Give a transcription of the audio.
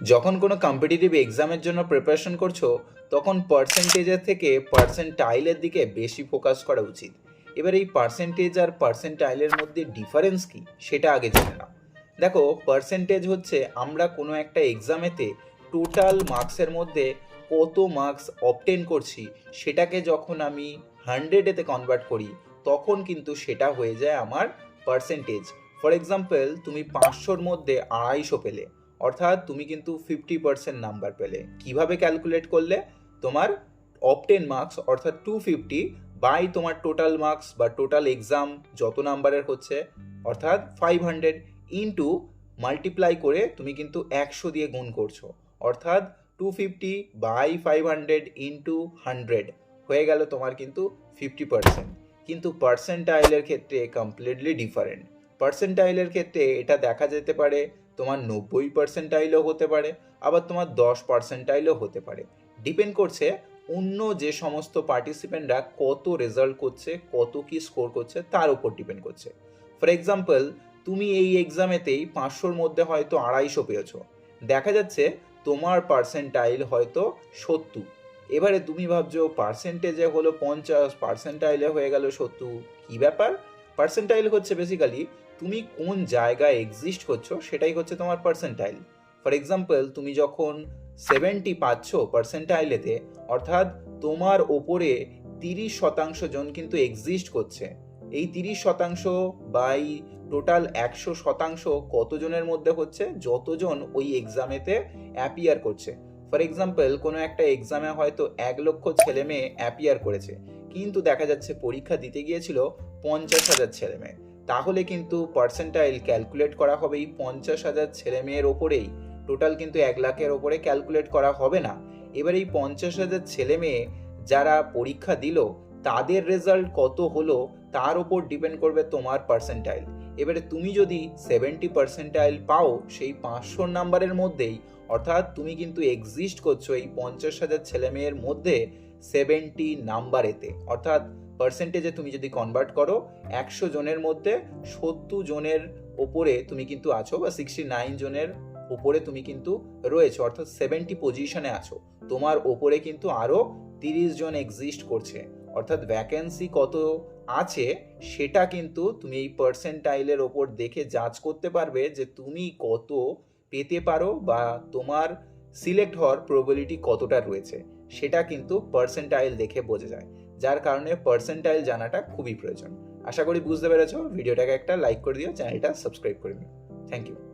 যখন কোনো কম্পিটিটিভ এক্সামের জন্য প্রিপারেশন করছ, তখন পার্সেন্টেজের থেকে পার্সেন্টাইলের দিকে বেশি ফোকাস করা উচিত। এবার এই পার্সেন্টেজ আর পার্সেন্টাইলের মধ্যে ডিফারেন্স কি, সেটা আগে জেনে নাও। দেখো পার্সেন্টেজ হচ্ছে আমরা কোনো একটা এক্সামেতে টোটাল মার্কসের মধ্যে কত মার্কস অবটেন করছি, সেটাকে যখন আমি হান্ড্রেডেতে কনভার্ট করি, তখন কিন্তু সেটা হয়ে যায় আমার পার্সেন্টেজ ফর এক্সাম্পল তুমি পাঁচশোর মধ্যে আড়াইশো পেলে। অর্থাৎ তুমি কিন্তু ফিফটি পার্সেন্ট নাম্বার পেলে। কীভাবে ক্যালকুলেট করলে? তোমার অপটেন মার্কস অর্থাৎ টু ফিফটি বাই তোমার টোটাল মার্কস বা টোটাল এক্সাম যত নাম্বারের হচ্ছে, অর্থাৎ ফাইভ হান্ড্রেড ইন্টু মাল্টিপ্লাই করে তুমি কিন্তু একশো দিয়ে গুণ করছ। অর্থাৎ two fifty by five hundred into hundred হয়ে গেল তোমার কিন্তু ফিফটি পার্সেন্ট কিন্তু পার্সেন্টাইলের ক্ষেত্রে কমপ্লিটলি ডিফারেন্ট পার্সেন্টাইলের ক্ষেত্রে এটা দেখা যেতে পারে তোমার নব্বই পার্সেন্টাইলও হতে পারে, আবার তোমার দশ পার্সেন্টাইলও হতে পারে। ডিপেন্ড করছে অন্য যে সমস্ত পার্টিসিপেন্টরা কত রেজাল্ট করছে, কত কি স্কোর করছে, তার উপর ডিপেন্ড করছে। ফর এক্সাম্পল তুমি এই এক্সামেতেই পাঁচশোর মধ্যে হয়তো আড়াইশো পেয়েছ। দেখা যাচ্ছে তোমার পার্সেন্টাইল হয়তো সত্তর। এবারে তুমি ভাবছ পার্সেন্টেজে হলো পঞ্চাশ পার্সেন্টাইলে হয়ে গেল সত্তর। কী ব্যাপার? পার্সেন্টাইল হচ্ছে বেসিক্যালি তুমি কোন জায়গায় এক্সিস্ট করছ সেটাই হচ্ছে তোমার পার্সেন্টাইল ফর এক্সাম্পল তুমি যখন সেভেন্টি পাচ্ছ পার্সেন্টাইলেতে অর্থাৎ তোমার ওপরে তিরিশ শতাংশ জন কিন্তু এক্সিস্ট করছে। এই তিরিশ শতাংশ বাই টোটাল একশো শতাংশ কতজনের মধ্যে হচ্ছে? যতজন ওই এক্সামেতে অ্যাপিয়ার করছে। ফর এক্সাম্পল কোনো একটা এক্সামে হয়তো এক লক্ষ ছেলে মেয়ে অ্যাপিয়ার করেছে। কিন্তু দেখা যাচ্ছে পরীক্ষা দিতে গিয়েছিল পঞ্চাশ হাজার ছেলে মেয়ে। তাহলে কিন্তু পার্সেন্টাইল ক্যালকুলেট করা হবে এই পঞ্চাশ হাজার ছেলে মেয়ের ওপরেই। টোটাল কিন্তু এক লাখের ওপরে ক্যালকুলেট করা হবে না। এবার এই পঞ্চাশ হাজার ছেলে মেয়ে যারা পরীক্ষা দিল, তাদের রেজাল্ট কত হলো, তার ওপর ডিপেন্ড করবে তোমার পার্সেন্টাইল এবারে তুমি যদি সেভেন্টি পার্সেন্টাইল পাও, সেই পাঁচশো নাম্বারের মধ্যেই, অর্থাৎ তুমি কিন্তু এক্সিস্ট করছ এই পঞ্চাশ হাজার ছেলে মেয়ের মধ্যে সেভেন্টি নাম্বারেতে। অর্থাৎ পার্সেন্টেজে তুমি যদি কনভার্ট করো, একশো জনের মধ্যে সত্তর জনের ওপরে তুমি কিন্তু আছো বা সিক্সটি নাইন জনের ওপরে তুমি কিন্তু রয়েছো, অর্থাৎ সেভেন্টি পজিশনে আছো। তোমার ওপরে কিন্তু আরও তিরিশ জন এক্সিস্ট করছে। অর্থাৎ ভ্যাকেন্সি কত আছে, সেটা কিন্তু তুমি এই পার্সেন্টাইলের ওপর দেখে যাচ করতে পারবে যে তুমি কত পেতে পারো বা তোমার সিলেক্ট হওয়ার প্রবাবিলিটি কতটা রয়েছে। সেটা কিন্তু পার্সেন্টাইল দেখে বোঝা যায়। যার কারণে পার্সেন্টাইল জানাটা খুবই প্রয়োজন। আশা করি বুঝতে পেরেছ। ভিডিওটাকে একটা লাইক করে দিও চ্যানেলটা সাবস্ক্রাইব করে নিও। Thank you